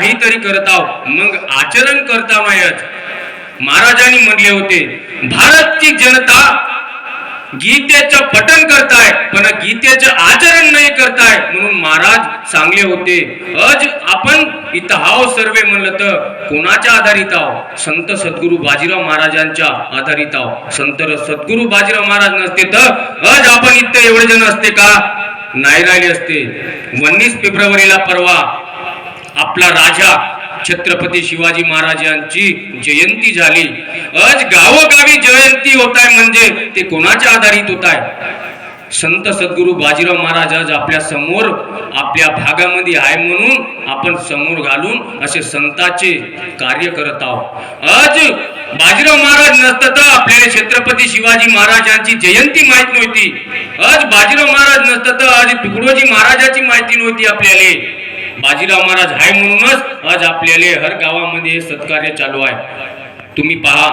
काहीतरी करत आहो मग आचरण करता महाराजांनी म्हणले होते भारतची जनता गीतेचं पठन करताय पण गीतेचं आचरण नाही करताय. म्हणून महाराज सांगले होते अज आपण इथं हाव सर्वे म्हणलं तर कोणाच्या आधारित आहो? संत सद्गुरू बाजीराव महाराजांच्या आधारित आहो. संत सद्गुरू बाजीराव महाराज नसते तर अज आपण इथं एवढे जण असते का? नाही राहिले असते. उन्नीस फेब्रुवारीला परवा आपला राजा छत्रपती शिवाजी महाराजांची जयंती झाली. आज गावोगावी जयंती होत आहे म्हणजे ते कोणाच्या आधारित होत आहे संत सद्गुरू बाजीराव महाराज आज आपल्यासमोर आपल्या भागामध्ये आहे म्हणून आपण समोर घालून असे संताचे कार्य करत आहोत. आज बाजीराव महाराज नसतं तर आपल्याला छत्रपती शिवाजी महाराजांची जयंती माहीत नव्हती. आज बाजीराव महाराज नसतं तर आज तुकडोजी महाराजाची माहिती नव्हती आपल्याला. बाजीराव महाराज आहे म्हणूनच आज आपल्याला हर गावामध्ये हे सत्कार्य चालू आहे. तुम्ही पहा